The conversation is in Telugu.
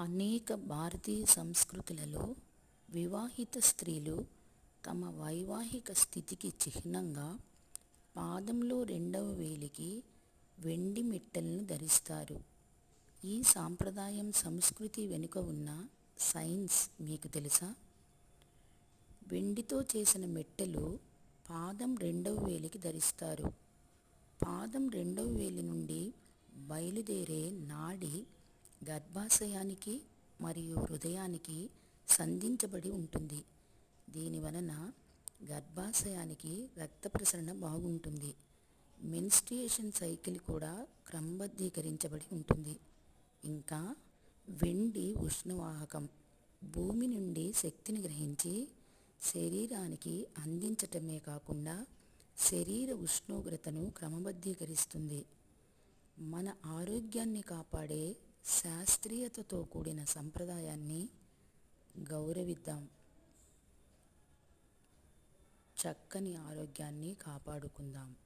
అనేక భారతీయ సంస్కృతులలో వివాహిత స్త్రీలు తమ వైవాహిక స్థితికి చిహ్నంగా పాదంలో రెండవ వేలికి వెండి మెట్టెలను ధరిస్తారు. ఈ సాంప్రదాయం సంస్కృతి వెనుక ఉన్న సైన్స్ మీకు తెలుసా? వెండితో చేసిన మెట్టెలు పాదం రెండవ వేలికి ధరిస్తారు. పాదం రెండవ వేలి నుండి బయలుదేరే నాడి గర్భాశయానికి మరియు హృదయానికి సంధించబడి ఉంటుంది. దీని వలన గర్భాశయానికి రక్త ప్రసరణ బాగుంటుంది. మెన్స్ట్రియేషన్ సైకిల్ కూడా క్రమబద్ధీకరించబడి ఉంటుంది. ఇంకా వెండి ఉష్ణవాహకం భూమి నుండి శక్తిని గ్రహించి శరీరానికి అందించటమే కాకుండా శరీర ఉష్ణోగ్రతను క్రమబద్ధీకరిస్తుంది. మన ఆరోగ్యాన్ని కాపాడే శాస్త్రీయతతో కూడిన సంప్రదాయాన్ని గౌరవిద్దాం. చక్కని ఆరోగ్యాన్ని కాపాడుకుందాం.